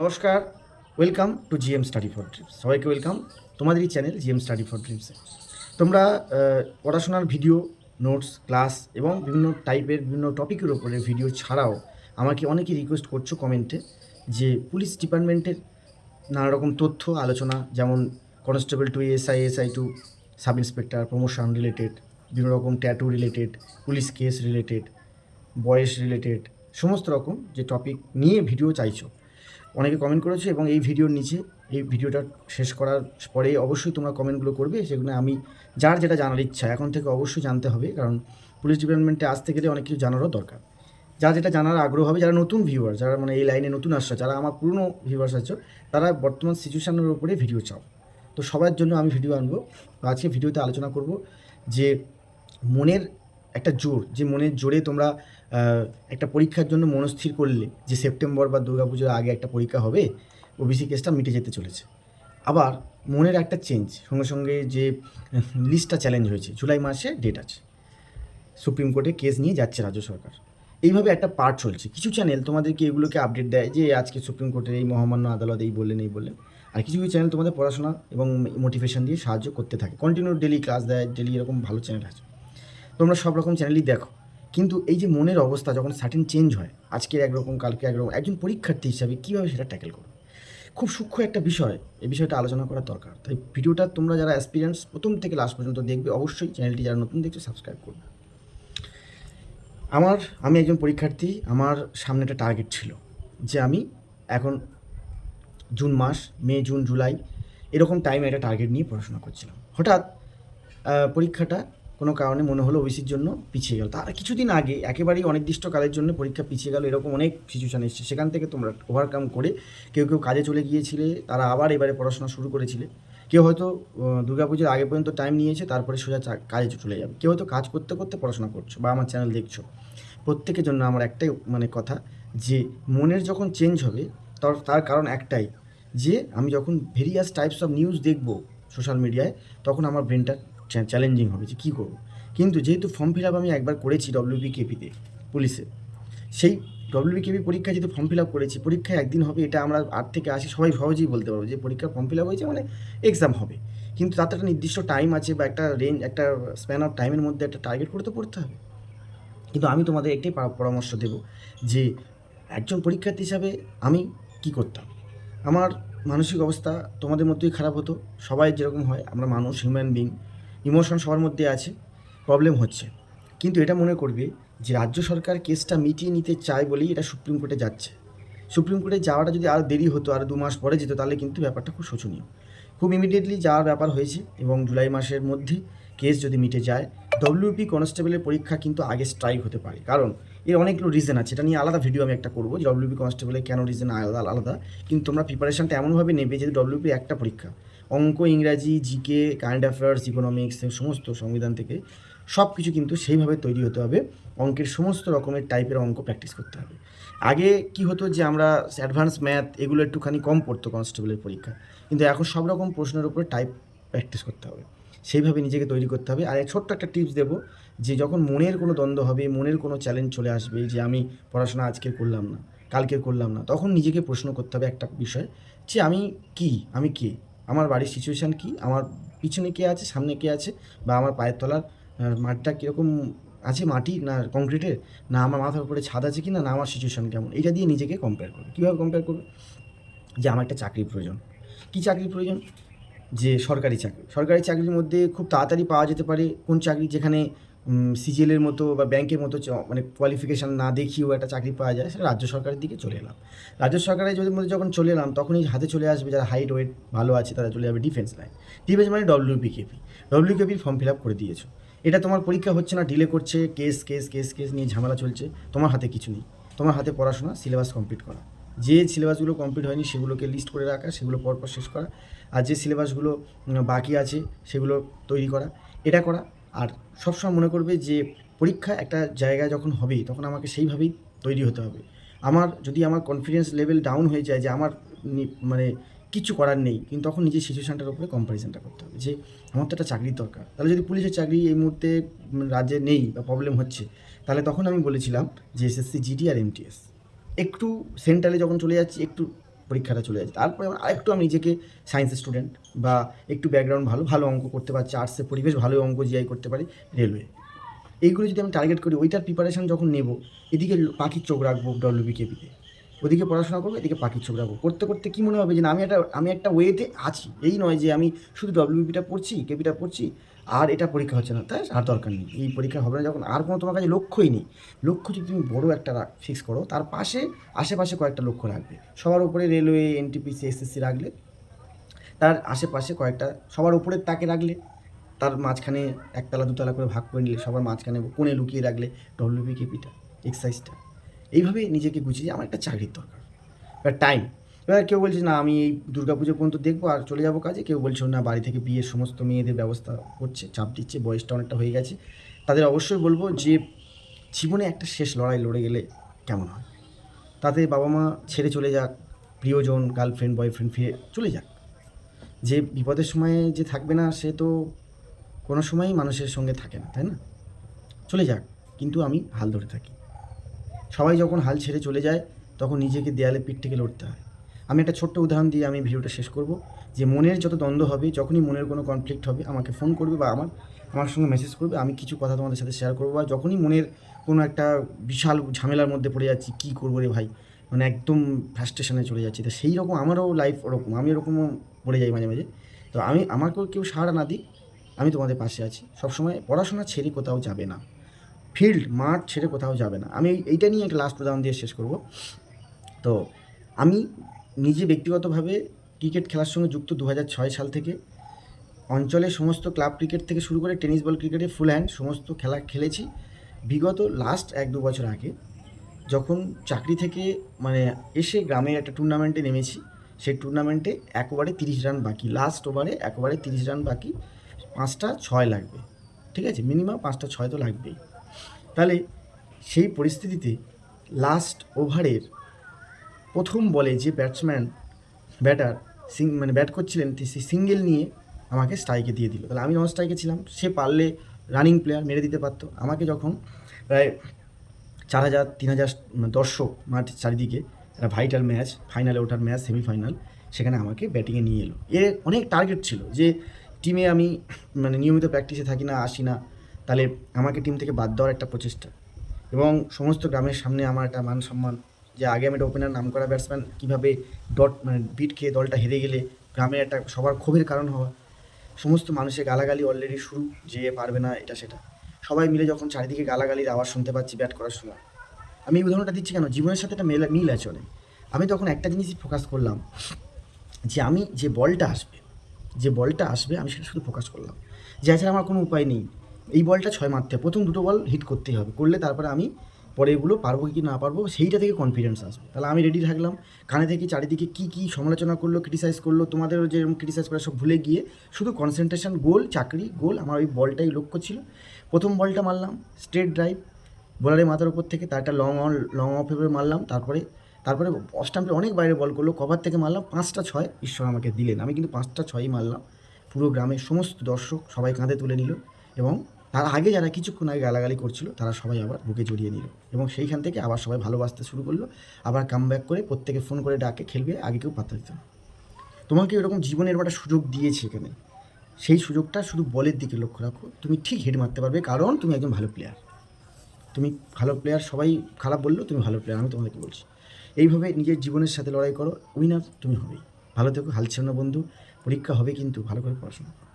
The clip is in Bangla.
নমস্কার welcome to GM study for dreams সবাইকে ওয়েলকাম তোমাদেরই চ্যানেল জিএম স্টাডি ফর ড্রিমসে তোমরা পড়াশোনার ভিডিও নোটস ক্লাস এবং বিভিন্ন টাইপের বিভিন্ন টপিকের ওপরে ভিডিও ছাড়াও আমাকে অনেকে রিকোয়েস্ট করছ কমেন্টে যে পুলিশ ডিপার্টমেন্টের নানা রকম তথ্য, আলোচনা, যেমন constable to SI SI to sub inspector promotion related বিভিন্ন রকম tattoo related police case related বয়স রিলেটেড সমস্ত রকম যে টপিক নিয়ে ভিডিও চাইছো। অনেকে কমেন্ট করেছ এবং এই ভিডিওর নিচে এই ভিডিওটা শেষ করার পরে অবশ্যই তোমরা কমেন্টগুলো করবে সেগুলো আমি, যার যেটা জানার ইচ্ছা। এখন থেকে অবশ্যই জানতে হবে, কারণ পুলিশ ডিপার্টমেন্টে আসতে গেলে অনেক কিছু জানারও দরকার। যা যেটা জানার আগ্রহ হবে, যারা নতুন ভিউয়ার যারা মানে এই লাইনে নতুন আসছে, যারা আমার পুরনো ভিউয়ার্স আছো, তারা বর্তমান সিচুয়েশানের উপরে ভিডিও চাও। তো সবার জন্য আমি ভিডিও আনব। আজকে ভিডিওতে আলোচনা করব যে মনের একটা জোর, যে মনের জোরে তোমরা একটা পরীক্ষার জন্য মনস্থির করলে যে সেপ্টেম্বর বা দুর্গাপুজোর আগে একটা পরীক্ষা হবে, ওবিসি কেসটা মিটে যেতে চলেছে। আবার মনের একটা চেঞ্জ সঙ্গে সঙ্গে যে লিস্টটা চ্যালেঞ্জ হয়েছে, জুলাই মাসে ডেট আছে। সুপ্রিম কোর্টে কেস নিয়ে যাচ্ছে রাজ্য সরকার। এইভাবে একটা পার্ট চলছে। কিছু চ্যানেল তোমাদেরকে এগুলোকে আপডেট দেয় যে আজকে সুপ্রিম কোর্টের এই মহামান্য আদালত এই বললেন এই বললেন। আর কিছু কিছু চ্যানেল তোমাদের পড়াশোনা এবং মোটিভেশন দিয়ে সাহায্য করতে থাকে। কন্টিনিউ ডেলি ক্লাস দেয় ডেলি এরকম ভালো চ্যানেল আছে। তোমরা সব রকম চ্যানেলই দেখো। কিন্তু এই যে মনের অবস্থা যখন সার্টেন চেঞ্জ হয় আজকে একরকম, কালকে একরকম, একজন পরীক্ষার্থী হিসাবে কীভাবে সেটা ট্যাকেল করো খুব সূক্ষ্ম একটা বিষয় এই বিষয়টা আলোচনা করা দরকার। তাই ভিডিওটা তোমরা যারা অ্যাসপিরিয়েন্স প্রথম থেকে লাস্ট পর্যন্ত দেখবে, অবশ্যই চ্যানেলটি যারা নতুন দেখছ সাবস্ক্রাইব করবে। আমার, আমি একজন পরীক্ষার্থী, আমার সামনে একটা টার্গেট ছিল যে আমি এখন জুন মাস, মে, জুন, জুলাই, এরকম টাইমে একটা টার্গেট নিয়ে পড়াশোনা করছিলাম। হঠাৎ পরীক্ষাটা কোনো কারণে মনে হলো ওবিসির জন্য পিছিয়ে গেল। তার কিছুদিন আগে একেবারেই অনির্দিষ্টকালের জন্য পরীক্ষা পিছিয়ে গেল, এরকম অনেক সিচুয়েশান এসেছে। সেখান থেকে তোমরা ওভারকাম করে কেউ কেউ কাজে চলে গিয়েছিলে, তারা আবার এবারে পড়াশোনা শুরু করেছিলে। কেউ হয়তো দুর্গাপুজোর আগে পর্যন্ত টাইম নিয়েছে, তারপরে সোজা কাজে চলে যাবে। কেউ হয়তো কাজ করতে করতে পড়াশোনা করছ বা আমার চ্যানেল দেখছ। প্রত্যেকের জন্য আমার একটাই মানে কথা যে, মনের যখন চেঞ্জ হবে, তার তার কারণ একটাই যে, আমি যখন ভেরিয়াস টাইপস অফ নিউজ দেখব সোশ্যাল মিডিয়ায় তখন আমার ব্রেনটা চ্যালেঞ্জিং হবে যে কী করব? কিন্তু যেহেতু ফর্ম ফিল আপ আমি একবার করেছি ডব্লিউবি কেপিতে পুলিশে সেই ডব্লিউবি কেপি পরীক্ষায় যেহেতু ফর্ম ফিল আপ করেছি, পরীক্ষায় একদিন হবে, এটা আমরা আট থেকে আসি সবাই সহজেই বলতে পারব যে পরীক্ষার ফর্ম ফিল আপ হয়েছে মানে এক্সাম হবে। কিন্তু তাতে একটা নির্দিষ্ট টাইম আছে বা একটা রেঞ্জ একটা স্প্যান অফ টাইমের মধ্যে একটা টার্গেট করে তো পড়তে হবে। কিন্তু আমি তোমাদের একটাই পরামর্শ দেব যে একজন পরীক্ষার্থী হিসাবে আমি কি করতাম? আমার মানসিক অবস্থা তোমাদের মধ্যেই খারাপ হতো, সবাই যেরকম হয়, আমরা মানুষ হিউম্যান বিং ইমোশন সবার মধ্যে আছে প্রবলেম হচ্ছে। কিন্তু এটা মনে করবে যে রাজ্য সরকার কেসটা মিটিয়ে নিতে চায় বলেই এটা সুপ্রিম কোর্টে যাচ্ছে। সুপ্রিম কোর্টে যাওয়াটা যদি আরও দেরি হতো আর দু মাস পরে যেত, তাহলে কিন্তু ব্যাপারটা খুব শোচনীয়। খুব ইমিডিয়েটলি যাওয়ার ব্যাপার হয়েছে এবং জুলাই মাসের মধ্যে কেস যদি মিটে যায় ডব্লিউপি কনস্টেবলের পরীক্ষা কিন্তু আগে স্ট্রাইক হতে পারে। কারণ এর অনেকগুলো রিজন আছে। এটা নিয়ে আলাদা ভিডিও আমি একটা করব। ডব্লিউপি কনস্টেবলের কেন রিজন আলাদা আলাদা। কিন্তু তোমরা প্রিপারেশনটা এমনভাবে নেবে যে ডব্লিউপি একটা পরীক্ষা। অঙ্ক, ইংরাজি, জিকে, কারেন্ট অ্যাফেয়ার্স, ইকোনমিক্স, সমস্ত সংবিধান থেকে সব কিছু কিন্তু সেইভাবে তৈরি হতে হবে। অঙ্কের সমস্ত রকমের টাইপের অঙ্ক প্র্যাকটিস করতে হবে। আগে কি হতো যে আমরা অ্যাডভান্স ম্যাথ এগুলো একটুখানি কম পড়তো কনস্টেবলের পরীক্ষা। কিন্তু এখন সব রকম প্রশ্নের উপরে টাইপ প্র্যাকটিস করতে হবে। সেইভাবে নিজেকে তৈরি করতে হবে। আর ছোট্ট একটা টিপস দেবো যে যখন মনের কোনো দ্বন্দ্ব হবে, মনের কোনো চ্যালেঞ্জ চলে আসবে যে আমি পড়াশোনা আজকে করলাম না কালকে করলাম না, তখন নিজেকে প্রশ্ন করতে হবে একটা বিষয় যে আমি কি, আমি কে? আমার বাড়ির সিচুয়েশান কী? আমার পিছনে কে আছে? সামনে কে আছে? বা আমার পায়ের তলার মাঠটা কীরকম আছে? মাটি না কংক্রিটের না আমার মাথার উপরে ছাদ আছে কি না না আমার সিচুয়েশান কেমন? এটা দিয়ে নিজেকে কম্পেয়ার করবে। কীভাবে কম্পেয়ার করবে? যে আমার একটা চাকরির প্রয়োজন। কী চাকরির প্রয়োজন? যে সরকারি চাকরি। সরকারি চাকরির মধ্যে খুব তাড়াতাড়ি পাওয়া যেতে পারে। কোন চাকরি যেখানে সিজিএলের মতো বা ব্যাংকের মতো মানে কোয়ালিফিকেশান না দেখিয়েও একটা চাকরি পাওয়া যায়, সেটা রাজ্য সরকারের দিকে চলে এলাম। রাজ্য সরকারের যদি মধ্যে যখন চলে এলাম, তখনই হাতে চলে আসবে যারা হাইট ওয়েট ভালো আছে, তারা চলে যাবে ডিফেন্স লাইন ডিফেন্স মানে ডব্লিউপি কেপি ডব্লিউ কেপির ফর্ম ফিল আপ করে দিয়েছ। এটা তোমার পরীক্ষা হচ্ছে না ডিলে করছে কেস কেস কেস কেস নিয়ে ঝামেলা চলছে, তোমার হাতে কিছু নেই। তোমার হাতে পড়াশোনা সিলেবাস কমপ্লিট করা। যে সিলেবাসগুলো কমপ্লিট হয়নি, সেগুলোকে লিস্ট করে রাখা, সেগুলো পরপর শেষ করা। আর যে সিলেবাসগুলো বাকি আছে, সেগুলো তৈরি করা। এটা করা। আর সবসময় মনে করবে যে পরীক্ষা একটা জায়গায় যখন হবে তখন আমাকে সেইভাবেই তৈরি হতে হবে। আমার যদি আমার কনফিডেন্স লেভেল ডাউন হয়ে যায় যে আমার মানে কিছু করার নেই, কিন্তু তখন নিজের সিচুয়েশানটার উপরে কম্পারিজনটা করতে হবে যে আমার তো একটা চাকরির দরকার। তাহলে যদি পুলিশের চাকরি এই মুহূর্তে রাজ্যে নেই বা প্রবলেম হচ্ছে, তাহলে তখন আমি বলেছিলাম যে এসএসসি জিডি আর এমটিএস একটু সেন্ট্রালে যখন চলে যাচ্ছি, একটু পরীক্ষাটা চলে যাচ্ছে তারপরে আমার আরেকটু আমি নিজেকে সায়েন্সের স্টুডেন্ট বা একটু ব্যাকগ্রাউন্ড ভালো ভালো অঙ্ক করতে পারছি আর্টসের পরিবেশ ভালো অঙ্ক জিআই করতে পারি রেলওয়ে এইগুলো যদি আমি টার্গেট করি, ওইটার প্রিপারেশন যখন নেব, এদিকে পাখির চোখ রাখব ডব্লিউবি কেপিতে ওদিকে পড়াশোনা করব, এদিকে পাখির চোখ রাখব। করতে করতে কী মনে হবে যে আমি একটা আমি একটা ওয়েতে আছি। এই নয় যে আমি শুধু ডব্লিউবিটা পড়ছি কেপিটা পড়ছি আর এটা পরীক্ষা হচ্ছে না, তাই? আর দরকার নেই। এই পরীক্ষা হবে না যখন আর কোনো তোমার কাছে লক্ষ্যই নেই। লক্ষ্য যদি তুমি বড় একটা ফিক্স করো, তার পাশে, আশেপাশে কয়েকটা লক্ষ্য রাখবে। সবার উপরে রেলওয়ে এনটিপিসি এসএসসি রাখলে, তার আশেপাশে কয়েকটা, সবার উপরে তাকে রাখলে, তার মাঝখানে একতলা, দুতলা করে ভাগ করে নিলে, সবার মাঝখানে কোণে লুকিয়ে রাখলে ডব্লিউবি কেপিটা এক্সারসাইজটা এইভাবে নিজেকে গুছিয়ে, আমার একটা চাকরির দরকার। এবার টাইম এবার কেউ বলছে, না, আমি এই দুর্গাপুজো পর্যন্ত দেখব আর চলে যাব কাজে। কেউ বলছে, না, বাড়ি থেকে বিয়ের সমস্ত মেয়েদের ব্যবস্থা করছে, চাপ দিচ্ছে, বয়সটা অনেকটা হয়ে গেছে। তাদের অবশ্যই বলব যে, জীবনে একটা শেষ লড়াই লড়ে গেলে কেমন হয়? তাতে বাবা মা ছেড়ে চলে যাক, প্রিয়জন গার্লফ্রেন্ড বয়ফ্রেন্ড ফিরে চলে যাক। যে বিপদের সময়ে যে থাকবে না, সে তো কোনো সময়ই মানুষের সঙ্গে থাকে না, তাই না? চলে যাক, কিন্তু আমি হাল ধরে থাকি। সবাই যখন হাল ছেড়ে চলে যায়, তখন নিজেকে দেয়ালে পিঠ থেকে লড়তে হয়। আমি একটা ছোট্ট উদাহরণ দিয়ে আমি ভিডিওটা শেষ করব। যে মনের যত দ্বন্দ্ব হবে, যখনই মনের কোনো কনফ্লিক্ট হবে, আমাকে ফোন করবে বা আমার আমার সঙ্গে মেসেজ করবে, আমি কিছু কথা তোমাদের সাথে শেয়ার করব বা যখনই মনের কোনো একটা বিশাল ঝামেলার মধ্যে পড়ে যাচ্ছি, কী করব রে ভাই? মানে একদম ফ্রাস্ট্রেশনে চলে যাচ্ছি। তো সেই রকম আমারও লাইফ ওরকম, আমি ওরকমও পড়ে যাই মাঝে মাঝে। তো আমি, আমাকেও কেউ সাহারা না দিক, আমি তোমাদের পাশে আছি। সবসময় পড়াশোনা ছেড়ে কোথাও যাবে না। ফিল্ড মাঠ ছেড়ে কোথাও যাবে না। আমি এইটা নিয়ে একটা লাস্ট উদাহরণ দিয়ে শেষ করব। তো আমি নিজে ব্যক্তিগতভাবে ক্রিকেট খেলার সঙ্গে যুক্ত দু সাল থেকে। অঞ্চলে সমস্ত ক্লাব ক্রিকেট থেকে শুরু করে টেনিস বল ক্রিকেটে ফুল হ্যান্ড সমস্ত খেলা খেলেছি। বিগত লাস্ট এক দু বছর আগে, যখন চাকরি থেকে মানে এসে গ্রামের একটা টুর্নামেন্টে নেমেছি, সেই টুর্নামেন্টে এক ওভারে তিরিশ রান বাকি লাস্ট ওভারে এক ওভারে তিরিশ রান বাকি, পাঁচটা ছয় লাগবে, ঠিক আছে? মিনিমাম পাঁচটা ছয় তো লাগবেই। তাহলে সেই পরিস্থিতিতে লাস্ট ওভারের প্রথম বলে যে ব্যাটসম্যান ব্যাটার সিং মানে ব্যাট করছিলেন সে সিঙ্গেল নিয়ে আমাকে স্ট্রাইকে দিয়ে দিল। তাহলে আমি নন স্ট্রাইকে ছিলাম, সে পারলে রানিং প্লেয়ার মেরে দিতে পারতো। আমাকে যখন প্রায় চার হাজার, তিন হাজার দর্শক মাঠ চারিদিকে, একটা ভাইটাল ম্যাচ ফাইনালে ওঠার ম্যাচ সেমিফাইনাল সেখানে আমাকে ব্যাটিংয়ে নিয়ে এলো। এর অনেক টার্গেট ছিল যে টিমে আমি মানে নিয়মিত প্র্যাকটিসে থাকি না, আসি না, তাহলে আমাকে টিম থেকে বাদ দেওয়ার একটা প্রচেষ্টা। এবং সমস্ত গ্রামের সামনে আমার একটা মান সম্মান যে আগে আমি ওপেনার নাম করা ব্যাটসম্যান কীভাবে ডট মানে বিট খেয়ে দলটা হেরে গেলে গ্রামের একটা সবার ক্ষোভের কারণ হওয়া। সমস্ত মানুষের গালাগালি অলরেডি শুরু, যে পারবে না এটা সেটা। সবাই মিলে যখন চারিদিকে গালাগালির আওয়াজ শুনতে পাচ্ছি ব্যাট করার সময়। আমি এই উদাহরণটা দিচ্ছি কেন? জীবনের সাথে একটা মেল, মিল আছে অনেক। আমি তখন একটা জিনিসই ফোকাস করলাম, যে আমি যে বলটা আসবে, যে বলটা আসবে আমি সেটা শুধু ফোকাস করলাম। যে এছাড়া আমার কোনো উপায় নেই। এই বলটা ছয় মারতে, প্রথম দুটো বল হিট করতেই হবে। করলে তারপরে আমি পরে এগুলো পারব কি না পারব, সেইটা থেকে কনফিডেন্স আসবে। তাহলে আমি রেডি থাকলাম, কানে থেকে চারিদিকে কী কী সমালোচনা করল ক্রিটিসাইজ করল, তোমাদেরও যেরকম ক্রিটিসাইজ করা সব ভুলে গিয়ে শুধু কনসেন্ট্রেশন গোল চাকরি গোল আমার ওই বলটাই লক্ষ্য ছিল। প্রথম বলটা মারলাম স্ট্রেট ড্রাইভ বোলারের মাথার উপর থেকে তার একটা লং অন লং অফ এভাবে মারলাম, তারপরে তারপরে স্টাম্পে অনেক বাইরে বল করল কভার থেকে মারলাম, পাঁচটা ছয়, ঈশ্বর আমাকে দিলেন, আমি কিন্তু পাঁচটা ছয়ই মারলাম। পুরো গ্রামের সমস্ত দর্শক সবাই কাঁধে তুলে নিল এবং তার আগে যারা কিছুক্ষণ আগে গালাগালি করছিল, তারা সবাই আবার বুকে জড়িয়ে নিল এবং সেইখান থেকে আবার সবাই ভালোবাসতে শুরু করল। আবার কাম ব্যাক করে প্রত্যেকে ফোন করে ডাকে, খেলবে, আগে কেউ পাত্তা দিত না। তোমাকে এরকম জীবনের একটা সুযোগ দিয়েছে এখানে। সেই সুযোগটা শুধু বলের দিকে লক্ষ্য রাখো। তুমি ঠিক হেড মারতে পারবে, কারণ তুমি একজন ভালো প্লেয়ার তুমি ভালো প্লেয়ার সবাই খারাপ বললেও তুমি ভালো প্লেয়ার আমি তোমাদেরকে বলছি। এইভাবে নিজের জীবনের সাথে লড়াই করো উইনার তুমি হবেই। ভালো থেকো, হাল ছেড়ো না বন্ধু। পরীক্ষা হবে কিন্তু, ভালো করে পড়াশোনা